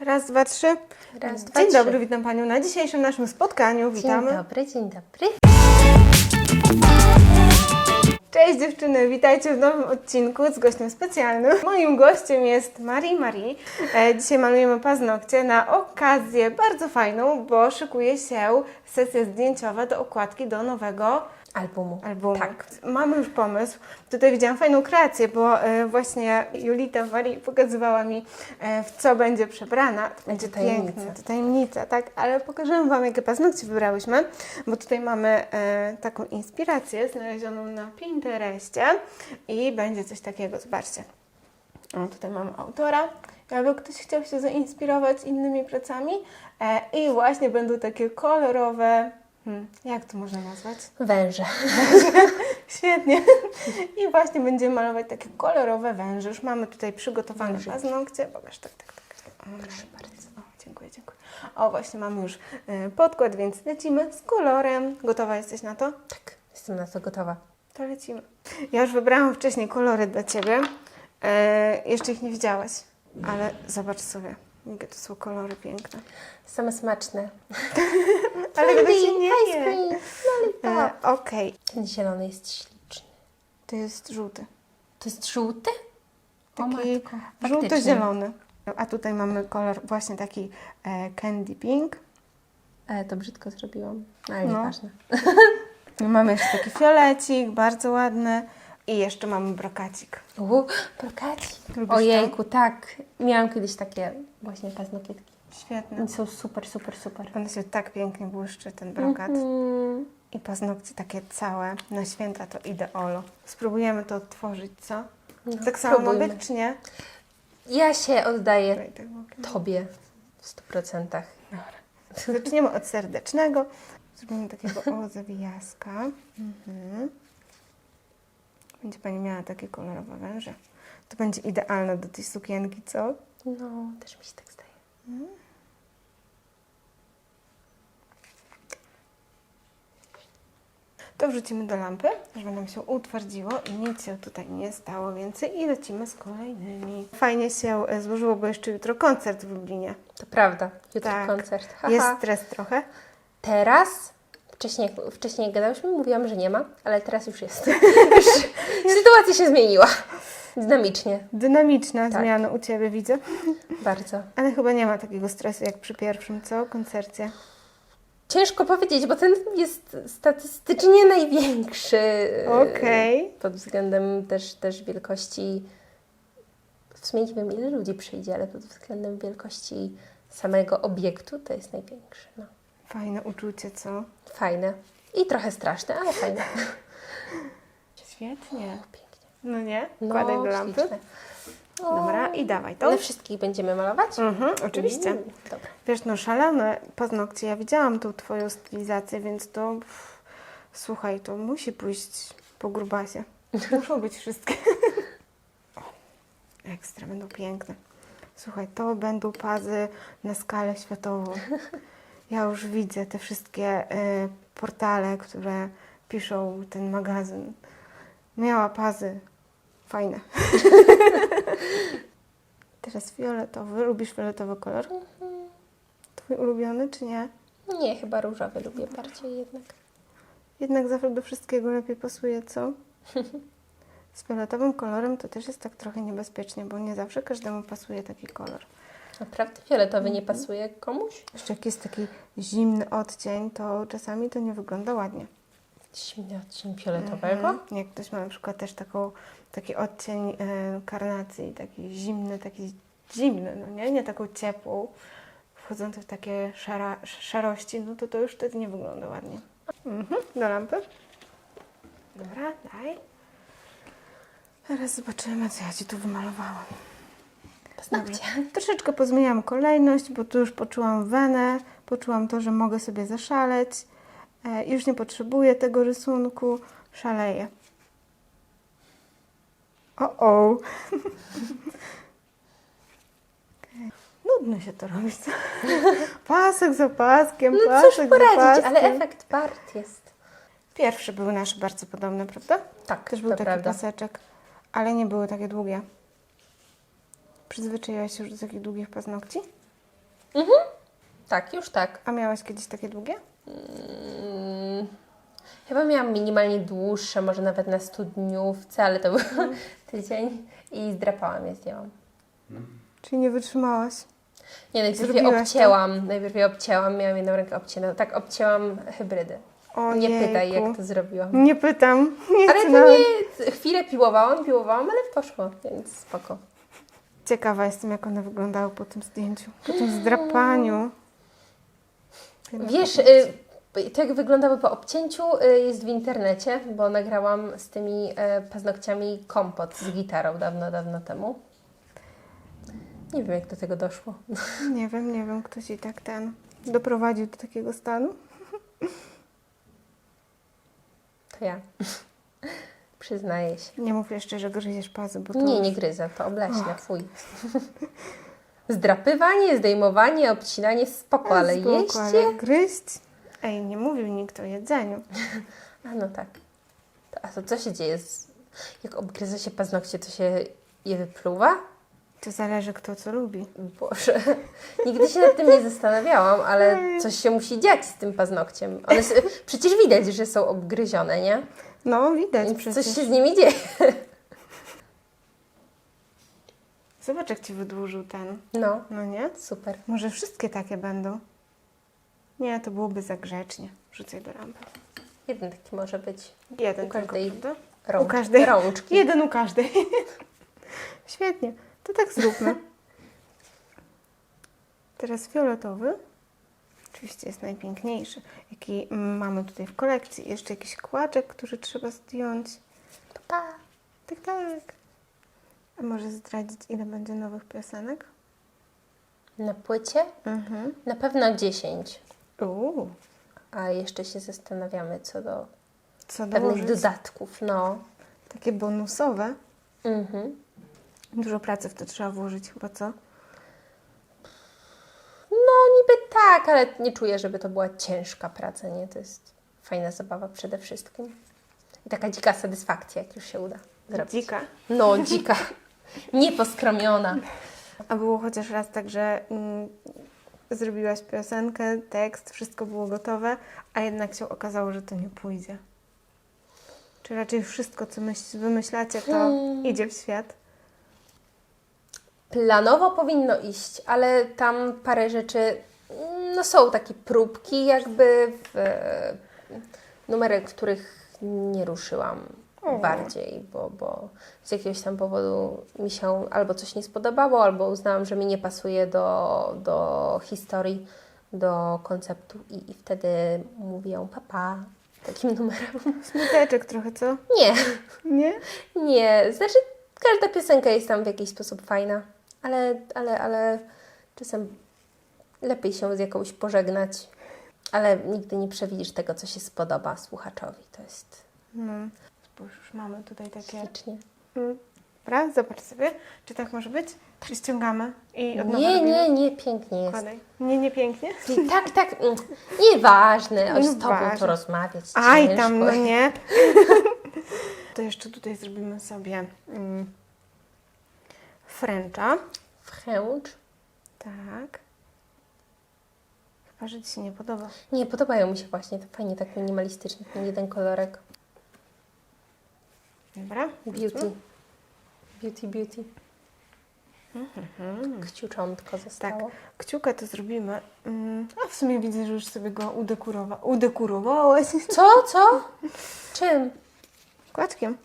Raz, dwa, trzy. Raz, dwa, Dzień trzy. dobry, witam Panią na dzisiejszym naszym spotkaniu. Witamy. Dzień dobry, dzień dobry. Cześć dziewczyny, witajcie w nowym odcinku z gościem specjalnym. Moim gościem jest Marie Marie. Dzisiaj malujemy paznokcie na okazję bardzo fajną, bo szykuje się sesja zdjęciowa do okładki do nowego Albumu. albumu. Tak. Mamy już pomysł. Tutaj widziałam fajną kreację, bo e, właśnie Julita Marii pokazywała mi, e, w co będzie przebrana. To będzie tajemnica. piękne, to tajemnica, tak? Ale pokażemy Wam, jakie paznokcie wybrałyśmy, bo tutaj mamy e, taką inspirację znalezioną na Pinterestie i będzie coś takiego, zobaczcie. O, tutaj mamy autora. Jakby ktoś chciał się zainspirować innymi pracami i właśnie będą takie kolorowe, hmm, jak to można nazwać? Węże. Świetnie. I właśnie będziemy malować takie kolorowe węże. Już mamy tutaj przygotowane paznokcie. Pokaż, tak, tak, tak. O, Proszę bardzo. O, dziękuję, dziękuję. O, właśnie mamy już y, podkład, więc lecimy z kolorem. Gotowa jesteś na to? Tak, jestem na to gotowa. To lecimy. Ja już wybrałam wcześniej kolory dla Ciebie. E, jeszcze ich nie widziałaś, ale zobacz sobie, jakie to są kolory piękne. Same smaczne. Ale gdy się nie ice cream, E, lollipop. Okej, Ten zielony jest śliczny. to jest żółty. To jest żółty? O Taki matko. Faktycznie. żółto-zielony. A tutaj mamy kolor właśnie taki e, candy pink. Ale to brzydko zrobiłam. Ale No. nieważne. Mamy jeszcze taki fiolecik, bardzo ładny. I jeszcze mamy brokacik. Uuu, brokaci. Lubisz Ojejku, tak. Miałam kiedyś takie właśnie paznokietki. Świetny. One są super, super, super. On się tak pięknie błyszczy, ten brokat. Mm, I paznokcie takie całe. Na święta to ideolo. Spróbujemy to odtworzyć, co? No, tak samo ma być, czy nie? ja się oddaję tak bokiem. Tobie w stu procentach. Dobra. Zaczniemy od serdecznego. Zrobimy takiego o zawijaska. Mhm. Będzie Pani miała takie kolorowe węże. To będzie idealne do tej sukienki, co? No, też mi się tak zdaje. To wrzucimy do lampy, żeby nam się utwardziło i nic się tutaj nie stało więcej i lecimy z kolejnymi. Fajnie się e, złożyło, bo jeszcze jutro koncert w Lublinie. To prawda. Jutro Tak. koncert. Haha. Jest stres trochę. Teraz, wcześniej, wcześniej gadałyśmy, mówiłam, że nie ma, ale teraz już jest. sytuacja się zmieniła. Dynamicznie. Dynamiczna Tak. zmiana u Ciebie, widzę. Bardzo. Ale chyba nie ma takiego stresu jak przy pierwszym, co? Koncercie. Ciężko powiedzieć, bo ten jest statystycznie największy. Okej. Pod względem też, też wielkości. W sumie nie wiem, ile ludzi przyjdzie, ale pod względem wielkości samego obiektu to jest największy. No. Fajne uczucie, co? Fajne. I trochę straszne, ale fajne. Świetnie. Pięknie. No nie? No, Wkładaj do lampy. śliczne. Dobra, i dawaj to. Ale wszystkich będziemy malować? Mhm, oczywiście. Mm, Dobra. Wiesz, no szalone paznokcie. Ja widziałam tą Twoją stylizację, więc to... Pff, słuchaj, to musi pójść po grubasie. Muszą być wszystkie. O, Ekstra, będą piękne. Słuchaj, to będą pazy na skalę światową. Ja już widzę te wszystkie y, portale, które piszą ten magazyn. Miała pazy. Fajne. Teraz fioletowy. Lubisz fioletowy kolor? Twój ulubiony, czy nie? Nie, chyba różowy lubię bardziej jednak. Jednak zawsze do wszystkiego lepiej pasuje, co? Z fioletowym kolorem to też jest tak trochę niebezpiecznie, bo nie zawsze każdemu pasuje taki kolor. Naprawdę fioletowy nie pasuje komuś? Jeszcze jak jest taki zimny odcień, to czasami to nie wygląda ładnie. Zimny odcień fioletowego? Mhm. Jak ktoś ma na przykład też taką, taki odcień e, karnacji, taki zimny, taki zimny, no nie? Nie taką ciepłą, wchodzący w takie szara, szarości, no to to już wtedy nie wygląda ładnie. Mhm. Do lampy. Dobra, daj. Teraz zobaczymy, co ja Ci tu wymalowałam. Paznokcie. Troszeczkę pozmieniam kolejność, bo tu już poczułam wenę, poczułam to, że mogę sobie zaszaleć. E, już nie potrzebuję tego rysunku, szaleję. O, o. Nudno się to robi. co? Pasek za paskiem, No pasek cóż za poradzić, paskiem. ale efekt part jest. Pierwsze były nasze bardzo podobne, prawda? Tak, Też był taki prawda. paseczek, ale nie były takie długie. Przyzwyczaiłaś się już do takich długich paznokci? Tak, już tak. A miałaś kiedyś takie długie? Mm, Chyba miałam minimalnie dłuższe, może nawet na studniówce, ale to był tydzień i zdrapałam je, zdjęłam. Czyli nie wytrzymałaś? Nie, najpierw je Zrobiłaś to? obcięłam, najpierw je obcięłam, miałam jedną rękę obciętą. Tak, obcięłam hybrydy. O Nie pytaj, jak to zrobiłam. Nie pytam. Nie Ale to nawet. nie, chwilę piłowałam, piłowałam, ale poszło, więc spoko. Ciekawa jestem, jak one wyglądały po tym zdjęciu. Po tym zdrapaniu. Wiesz, y, to jak wyglądały po obcięciu y, jest w internecie, bo nagrałam z tymi y, paznokciami kompot z gitarą dawno, dawno temu. Nie wiem, jak do tego doszło. Nie wiem, nie wiem, ktoś i tak ten doprowadził do takiego stanu. To ja. Przyznaję się. Nie mów jeszcze, że gryziesz pazy, bo to... Nie, nie gryzę, to obleśne, fuj. Zdrapywanie, zdejmowanie, obcinanie, spoko, ale Spoko, jeść ale gryźć? Ej, nie mówił nikt o jedzeniu. A no tak. A to co się dzieje? Z... Jak obgryza się paznokcie, to się je wypluwa? To zależy, kto co lubi. Boże, nigdy się nad tym nie zastanawiałam, ale coś się musi dziać z tym paznokciem. One s- przecież widać, że są obgryzione, nie? No, widać przecież. coś się z nimi dzieje. Zobacz, jak ci wydłużył ten. No, No nie? super. Może wszystkie takie będą? Nie, to byłoby za grzecznie. Rzucaj do rampy. Jeden taki może być. Jeden U każdej tylko? Rącz, U każdej. Rączki. Jeden u każdej. Świetnie. To tak zróbmy. Teraz fioletowy. Oczywiście jest najpiękniejszy, jaki mamy tutaj w kolekcji. Jeszcze jakiś kłaczek, który trzeba zdjąć. Pa. Tak, tak. A może zdradzić, ile będzie nowych piosenek? Na płycie? Mhm. Na pewno 10. Uuu, A jeszcze się zastanawiamy co do co pewnych dołożyć? dodatków. No. Takie bonusowe. Mhm. Dużo pracy w to trzeba włożyć chyba, co? No niby tak, ale nie czuję, żeby to była ciężka praca, nie? To jest fajna zabawa przede wszystkim. I taka dzika satysfakcja, jak już się uda zrobić. Dzika. No, dzika. Nieposkromiona. A było chociaż raz tak, że mm, zrobiłaś piosenkę, tekst, wszystko było gotowe, a jednak się okazało, że to nie pójdzie. Czy raczej wszystko, co myśl, wymyślacie, to Hmm. idzie w świat? Planowo powinno iść, ale tam parę rzeczy, no są takie próbki jakby w e, numery, których nie ruszyłam bardziej, bo, bo z jakiegoś tam powodu mi się albo coś nie spodobało, albo uznałam, że mi nie pasuje do, do historii, do konceptu i, i wtedy mówią papa takim numerem. Smuteczek trochę, co? Nie, Nie? nie, znaczy każda piosenka jest tam w jakiś sposób fajna, ale, ale, ale czasem lepiej się z jakąś pożegnać, ale nigdy nie przewidzisz tego, co się spodoba słuchaczowi. To jest No. Spójrz, już mamy tutaj takie... ślicznie. Mm. Dobra, zobacz sobie, czy tak może być? Czy ściągamy i od Nie, nie, nie, pięknie jest. Nie, nie pięknie? Tak, tak, mm, nieważne, o, z Tobą to rozmawiać Aj ciężko. tam, no nie. to jeszcze tutaj zrobimy sobie mm, Frencha. French. Tak. Chyba, że Ci się nie podoba. Nie, podobają mi się właśnie, to fajnie tak minimalistycznie, ten jeden kolorek. Dobra. Beauty. Beauty, beauty. Mhm. Kciuczątko zostało. Tak. Kciuka to zrobimy. Mm, a w sumie widzę, że już sobie go udekurowa udekurowałaś. Co, co? Czym? Kłaczkiem.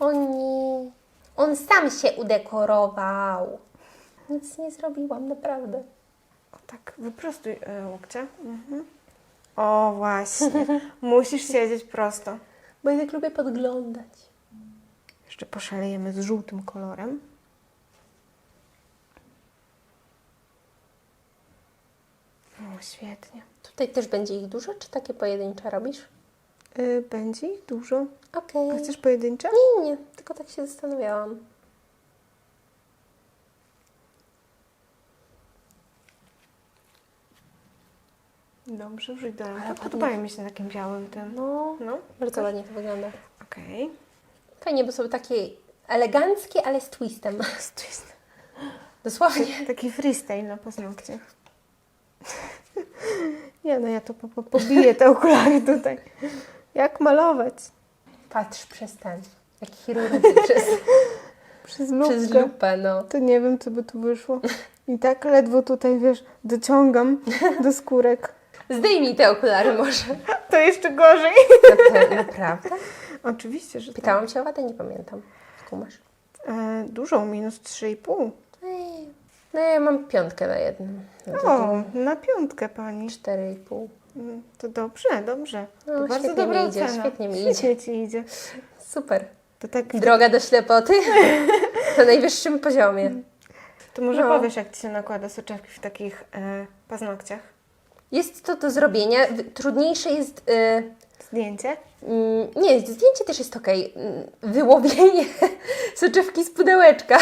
O nie. On sam się udekorował. Nic nie zrobiłam, naprawdę. O, tak, wyprostuj e, łokcie. Mhm. O, właśnie. Musisz siedzieć prosto. Bo ja tak lubię podglądać. Jeszcze poszalejemy z żółtym kolorem. O, świetnie. Tutaj też będzie ich dużo, czy takie pojedyncze robisz? Y, będzie ich dużo. Okej. A chcesz pojedyncze? Nie, nie, tylko tak się zastanawiałam. Dobrze, wrzuć do ręki. Ale Podobają mi się takim białym tym. No, No, bardzo ładnie to wygląda. okej. Fajnie, bo są takie eleganckie, ale z twistem. Z twist. Dosłownie. Taki freestyle na paznokciach. Nie, no ja to po, po, pobiję te okulary tutaj. Jak malować? Patrz przez ten, jak chirurg przez, Przez lupkę. przez lupę, no. To nie wiem, co by tu wyszło. I tak ledwo tutaj, wiesz, dociągam do skórek. Zdejmij te okulary może. To jeszcze gorzej. Naprawdę? Oczywiście, że tak. Pytałam Cię o wadę, nie pamiętam. Jaką masz? E, dużą, minus 3,5. Ej, No ja mam piątkę na jednym. Na O, na piątkę pani. cztery i pół. Mm, To dobrze, dobrze. No, to bardzo świetnie dobra mi idzie, ocena. świetnie mi Świetnie ci idzie. Super. To tak, Droga do ślepoty na najwyższym poziomie. to może No. powiesz, jak ci się nakłada soczewki w takich e, paznokciach? Jest to do zrobienia. Trudniejsze jest. Y, Zdjęcie? Mm, Nie, zdjęcie też jest ok. Wyłowienie soczewki z pudełeczka.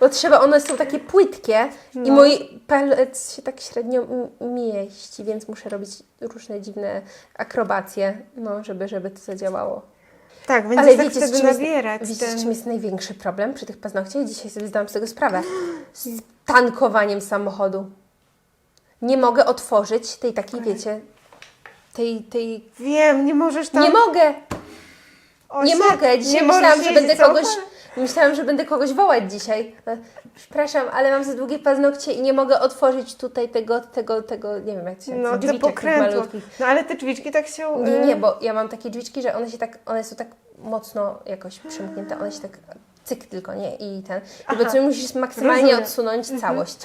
Bo trzeba, one są takie płytkie i No. mój palec się tak średnio mieści, więc muszę robić różne dziwne akrobacje, no, żeby, żeby to zadziałało. Tak, będziesz Ale tak wiecie, wtedy czym jest, nabierać wiecie, ten... czym jest największy problem przy tych paznokciach? Dzisiaj sobie zdałam z tego sprawę. Z tankowaniem samochodu. Nie mogę otworzyć tej takiej, wiecie, tej, tej... Wiem, nie możesz tam... Nie mogę! O, Nie mogę. Dzisiaj nie myślałam, że będę kogoś. Myślałam, że będę kogoś wołać dzisiaj. E, Przepraszam, ale mam za długie paznokcie i nie mogę otworzyć tutaj tego, tego, tego, nie wiem jak się No, te pokrętło. No ale te drzwiczki tak się... Nie, e, nie, bo ja mam takie drzwiczki, że one się tak, one są tak mocno jakoś przymknięte, one się tak cyk tylko, nie? I ten. I bo musisz maksymalnie Rozumiem. odsunąć całość.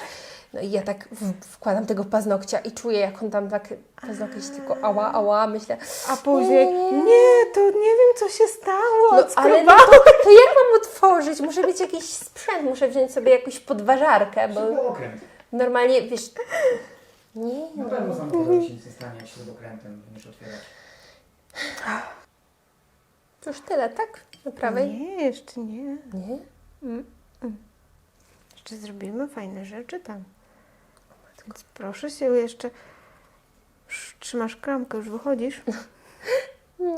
No i ja tak w, wkładam tego paznokcia i czuję, jak on tam tak paznokcie się tylko ała, ała, myślę. A później, Nie, nie, nie, to nie wiem, co się stało, No, ale no to, to jak mam otworzyć? Muszę mieć jakiś sprzęt, muszę wziąć sobie jakąś podważarkę, bo Śrubokręt. normalnie, wiesz... Nie, Na no. pewno samochodowi się nic nie stanie, jak śrubokrętem będziesz otwierać. To już tyle, tak? Na prawej? Nie, jeszcze nie. Nie? Jeszcze zrobimy fajne rzeczy tam. Więc proszę się jeszcze... Sz- Trzymasz klamkę, już wychodzisz? Nie.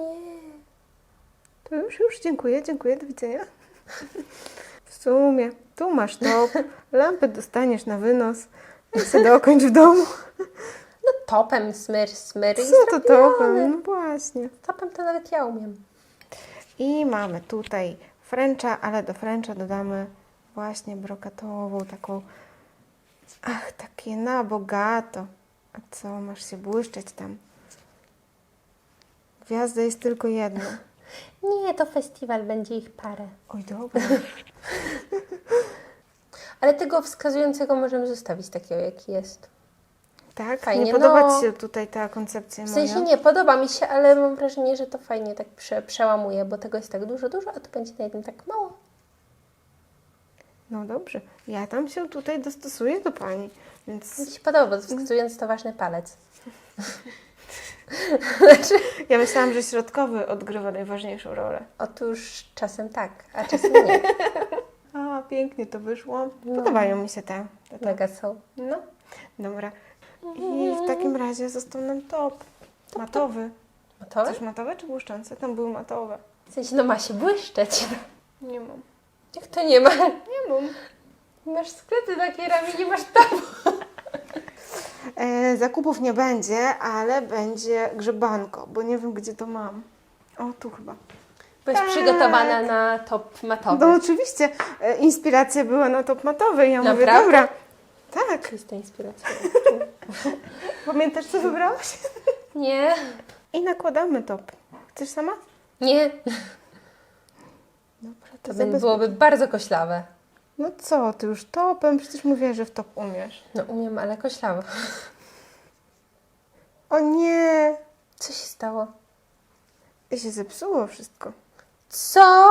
To już, już, dziękuję, dziękuję, do widzenia. W sumie, tu masz top, lampę dostaniesz na wynos, i sobie dokończ w domu. No topem smyr, smyr i Co to zrobione. topem? No właśnie. Topem to nawet ja umiem. I mamy tutaj Frencha, ale do Frencha dodamy właśnie brokatową, taką, ach, takie na bogato. A co, masz się błyszczeć tam? Gwiazda jest tylko jedna. Nie, to festiwal, będzie ich parę. Oj, dobra. Ale tego wskazującego możemy zostawić takiego, jaki jest. Tak? Fajnie, nie podoba no. Ci się tutaj ta koncepcja W moja? sensie nie, podoba mi się, ale mam wrażenie, że to fajnie tak prze, przełamuje, bo tego jest tak dużo, dużo, a tu będzie na jednym tak mało. No dobrze. Ja tam się tutaj dostosuję do Pani, więc Mi się podoba, bo wskazujący to ważny palec. ja myślałam, że środkowy odgrywa najważniejszą rolę. Otóż czasem tak, a czasem nie. A, pięknie to wyszło. No. Podobają mi się te. te, te. Mega są. No, dobra. I w takim razie został nam top. Matowy. Gotowe? Chcesz matowe czy błyszczące? Tam były matowe. W sensie, no ma się błyszczeć. Nie mam. Jak to nie ma? Nie mam. Masz sklepy lakierami, nie masz tam. E, zakupów nie będzie, ale będzie grzebanko, bo nie wiem, gdzie to mam. O, tu chyba. Byłaś Tak. przygotowana na top matowy. No oczywiście, e, inspiracja była na top matowy. Ja mówię, Naprawdę? dobra. Tak. Czysta inspiracja. Pamiętasz, co wybrałaś? Nie. I nakładamy top. Chcesz sama? Nie. To, byłoby bardzo koślawe. No co, ty już topem? Przecież mówiłaś, że w top umiesz. No umiem, ale koślawe. O nie! Co się stało? I się zepsuło wszystko. Co?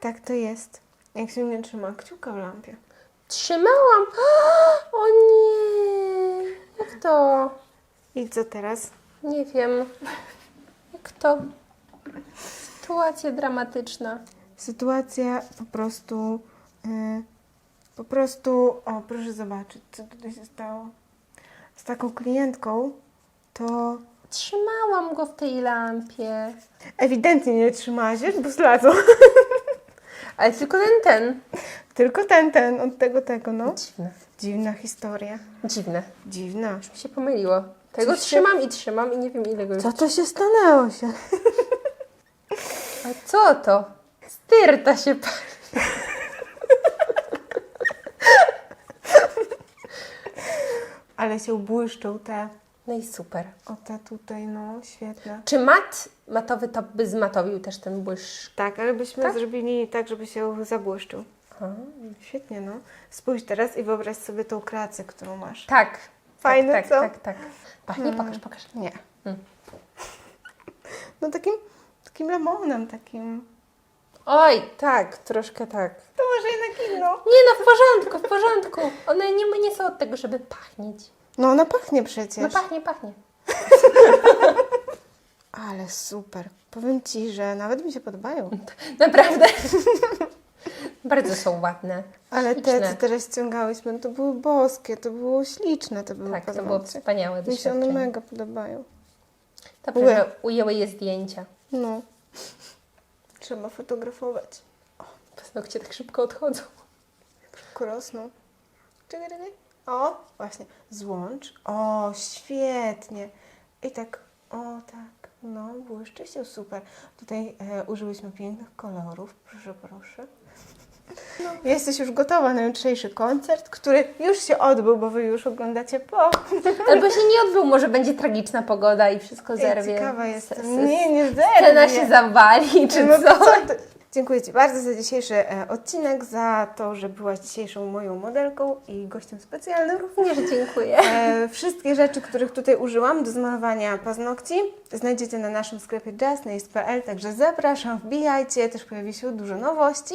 Tak to jest. Jak się nie trzyma kciuka w lampie. Trzymałam. O nie. Jak to? I co teraz? Nie wiem. Jak to? Sytuacja dramatyczna. Sytuacja po prostu... y, po prostu... O, proszę zobaczyć, co tutaj się stało. Z taką klientką to Trzymałam go w tej lampie. ewidentnie nie trzymałaś, wiesz, bo zlazł. Ale tylko ten, ten. Tylko ten, ten, od tego, tego, no. Dziwne. Dziwna historia. Dziwne. Dziwna. Mi się pomyliło. Tego Coś się- trzymam i trzymam i nie wiem ile go już. Co to się stanęło się? A co to? Styrta się pali. Ale się błyszczą te, No i super. o te tutaj, no, świetne. Czy mat matowy top by zmatowił też ten błyszcz? Tak, ale byśmy Tak? zrobili tak, żeby się zabłyszczył. A, Świetnie, no. Spójrz teraz i wyobraź sobie tą kreację, którą masz. Tak. Fajne, tak, co? tak, tak, tak. Pachnie, pokaż, pokaż. Nie. Hmm. No takim, takim lemonem, takim... Oj, tak, troszkę tak. To może jednak inno. Nie no, w porządku, w porządku. One nie, nie są od tego, żeby pachnieć. No ona pachnie przecież. No pachnie, pachnie. Ale super. Powiem Ci, że nawet mi się podobają. Naprawdę. Bardzo są ładne. Ale te, Śliczne. co teraz ściągałyśmy, to były boskie, to było śliczne, to były Tak, to było paznokcie. wspaniałe Mi się one doświadczenie. mega podobają. Dobrze, że ujęły je zdjęcia. No. Trzeba fotografować. Paznokcie tak szybko odchodzą. Szybko rosną. Czekaj, czekaj. O, właśnie. Złącz. O, świetnie. I tak, o tak, no, błyszczy się super. Tutaj e, użyłyśmy pięknych kolorów. Proszę, proszę. Jesteś już gotowa na jutrzejszy koncert, który już się odbył, bo Wy już oglądacie po. Albo się nie odbył, może będzie tragiczna pogoda i wszystko zerwie. ciekawa jestem. Nie, nie zerwie. się zawali, czy No co? ty? Dziękuję Ci bardzo za dzisiejszy e, odcinek, za to, że byłaś dzisiejszą moją modelką i gościem specjalnym. Również dziękuję. E, wszystkie rzeczy, których tutaj użyłam do zmalowania paznokci, znajdziecie na naszym sklepie justnails.pl, także zapraszam, wbijajcie, też pojawi się dużo nowości.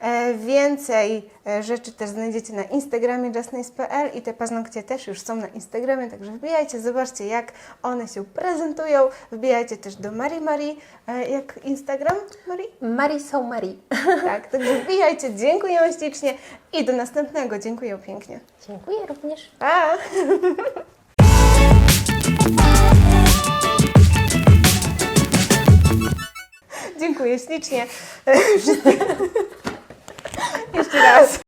E, więcej rzeczy też znajdziecie na Instagramie justnails.pl i te paznokcie też już są na Instagramie, także wbijajcie, zobaczcie jak one się prezentują. Wbijajcie też do Marii Marii, jak Instagram Marii? Są Marie. Tak, także wbijajcie, dziękuję ślicznie i do następnego, dziękuję pięknie. Dziękuję również. Pa! Dziękuję ślicznie. Jeszcze raz.